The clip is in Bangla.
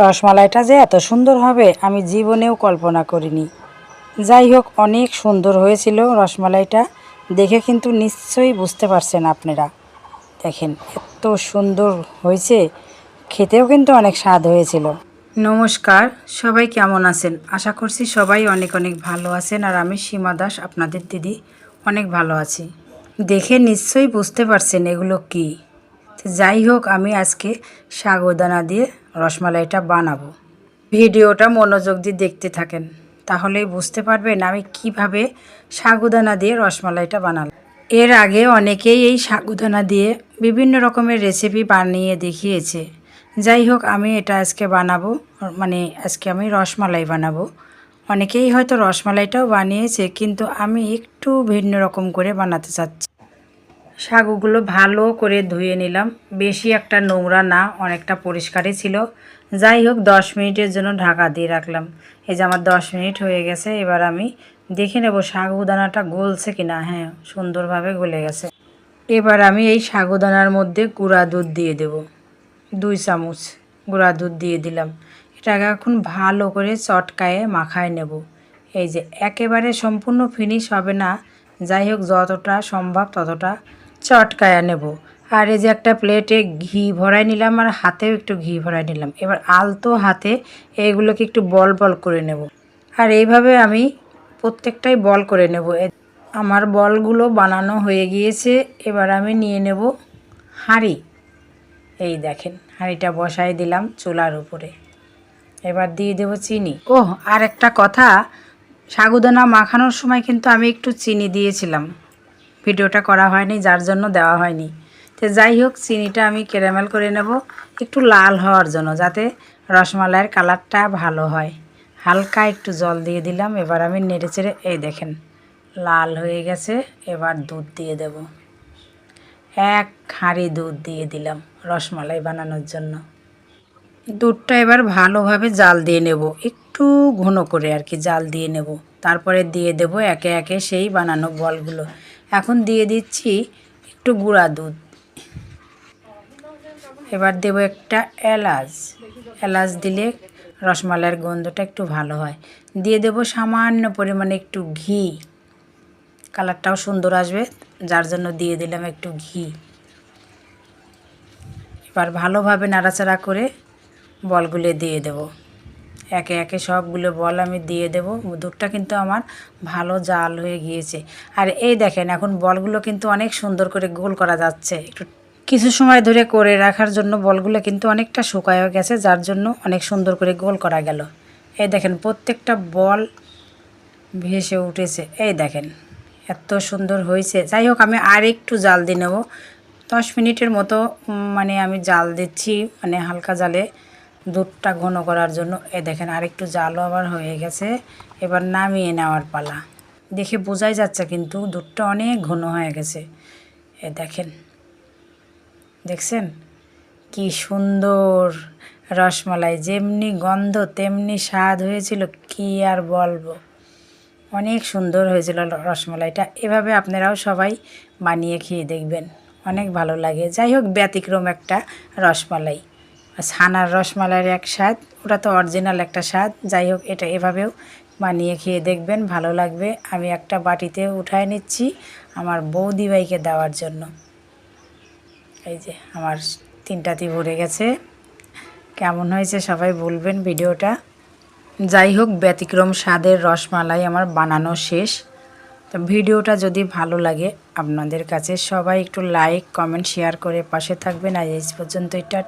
রসমালাইটা যে এত সুন্দর হবে, আমি জীবনেও কল্পনা করিনি। যাই হোক, অনেক সুন্দর হয়েছিল রসমালাইটা। দেখে কিন্তু নিশ্চয়ই বুঝতে পারছেন আপনারা। দেখেন, এত সুন্দর হয়েছে, খেতেও কিন্তু অনেক স্বাদ হয়েছিল। নমস্কার, সবাই কেমন আছেন? আশা করছি সবাই অনেক অনেক ভালো আছেন, আর আমি সীমা দাস, আপনাদের দিদি, অনেক ভালো আছি। দেখে নিশ্চয়ই বুঝতে পারছেন এগুলো কি। যাই হোক, আমি আজকে সাগুদানা দিয়ে রসমালাইটা বানাবো। ভিডিওটা মনোযোগ দিয়ে দেখতে থাকেন, তাহলেই বুঝতে পারবেন আমি কীভাবে সাগুদানা দিয়ে রসমালাইটা বানালাম। এর আগে অনেকেই এই সাগুদানা দিয়ে বিভিন্ন রকমের রেসিপি বানিয়ে দেখিয়েছে। যাই হোক, আমি এটা আজকে বানাবো মানে আজকে আমি রসমালাই বানাবো। অনেকেই হয়তো রসমালাইটাও বানিয়েছে, কিন্তু আমি একটু ভিন্ন রকম করে বানাতে চাচ্ছি। সাগুগুলো ভালো করে ধুয়ে নিলাম। বেশি একটা নোংরা না, অনেকটা পরিষ্কারই ছিল। যাই হোক, দশ মিনিটের জন্য ঢাকা দিয়ে রাখলাম। এই যে আমার দশ মিনিট হয়ে গেছে, এবার আমি দেখে নেব সাগুদানাটা গলছে কিনা। হ্যাঁ সুন্দরভাবে গলে গেছে। এবার আমি এই সাগুদানার মধ্যে গুঁড়া দুধ দিয়ে দেব। দুই চামচ গুঁড়া দুধ দিয়ে দিলাম। এটাকে এখন ভালো করে চটকায়ে মাখায় নেব। এই যে একেবারে সম্পূর্ণ ফিনিশ হবে না। যাই হোক, যতটা সম্ভব ততটা চটকায়া নেব। আর এই যে একটা প্লেটে ঘি ভরাই নিলাম আর হাতেও একটু ঘি ভরাই নিলাম। এবার আলতো হাতে এইগুলোকে একটু বল বল করে নেব। আর এইভাবে আমি প্রত্যেকটাই বল করে নেব। আমার বলগুলো বানানো হয়ে গিয়েছে। এবার আমি নিয়ে নেব হাঁড়ি। এই দেখেন, হাঁড়িটা বসাই দিলাম চুলার উপরে। এবার দিয়ে দেবো চিনি। ও আর একটা কথা, সাগুদানা মাখানোর সময় কিন্তু আমি একটু চিনি দিয়েছিলাম। ভিডিওটা করা হয়নি, যার জন্য দেওয়া হয়নি। তো যাই হোক, চিনিটা আমি ক্যারামেল করে নেব, একটু লাল হওয়ার জন্য, যাতে রসমালাইয়ের কালারটা ভালো হয়। হালকা একটু জল দিয়ে দিলাম, এবার আমি নেড়ে চেড়ে এই দেখেন, লাল হয়ে গেছে, এবার দুধ দিয়ে দেব। এক হাঁড়ি দুধ দিয়ে দিলাম রসমালাই বানানোর জন্য। দুধটা এবার ভালোভাবে জাল দিয়ে নেব, একটু ঘন করে আর কি জাল দিয়ে নেব। তারপরে দিয়ে দেব একে একে সেই বানানো বলগুলো। এখন দিয়ে দিচ্ছি একটু গুঁড়া দুধ। এবার দেব একটা এলাচ। এলাচ দিলে রসমালাইয়ের গন্ধটা একটু ভালো হয়। দিয়ে দেব সামান্য পরিমাণে একটু ঘি। কালারটাও সুন্দর আসবে, যার জন্য দিয়ে দিলাম একটু ঘি। এবার ভালোভাবে নাড়াচাড়া করে বলগুলো দিয়ে দেব। একে একে সবগুলো বল আমি দিয়ে দেব। দুধটা কিন্তু আমার ভালো জাল হয়ে গিয়েছে। আর এই দেখেন, এখন বলগুলো কিন্তু অনেক সুন্দর করে গোল করা যাচ্ছে। একটু কিছু সময় ধরে করে রাখার জন্য বলগুলো কিন্তু অনেকটা শুকায় গেছে, যার জন্য অনেক সুন্দর করে গোল করা গেল। এই দেখেন, প্রত্যেকটা বল ভেসে উঠেছে। এই দেখেন, এত সুন্দর হয়েছে। যাই হোক, আমি আর একটু জাল দিয়ে নেব। দশ মিনিটের মতো মানে আমি জাল দিচ্ছি মানে হালকা জালে। দুধটা ঘন করার জন্য, এ দেখেন আর একটু জালও আবার হয়ে গেছে, এবার নামিয়ে নেওয়ার পালা। দেখে বোঝাই যাচ্ছে কিন্তু দুধটা অনেক ঘন হয়ে গেছে। এ দেখেন, দেখছেন? কি সুন্দর রসমালাই, যেমনি গন্ধ, তেমনি স্বাদ হয়েছিল, কি আর বলব? অনেক সুন্দর হয়েছিল রসমালাইটা, এভাবে আপনারাও সবাই বানিয়ে খেয়ে দেখবেন, অনেক ভালো লাগে। যাই হোক, ব্যতিক্রম একটা রসমালাই। ছানার রসমালাইয়ের এক স্বাদ, ওটা তো অরিজিনাল একটা স্বাদ। যাই হোক, এটা এভাবেও বানিয়ে খেয়ে দেখবেন, ভালো লাগবে। আমি একটা বাটিতে উঠায় নিচ্ছি আমার বৌদি ভাইকে দেওয়ার জন্য। এই যে, আমার তিনটাতি ভরে গেছে। কেমন হয়েছে সবাই বলবেন ভিডিওটা। যাই হোক, ব্যতিক্রম স্বাদের রসমালাই আমার বানানো শেষ। তো ভিডিওটা যদি ভালো লাগে, আপনাদের কাছে সবাই একটু লাইক কমেন্ট শেয়ার করে পাশে থাকবেন। আজ এই পর্যন্ত এটা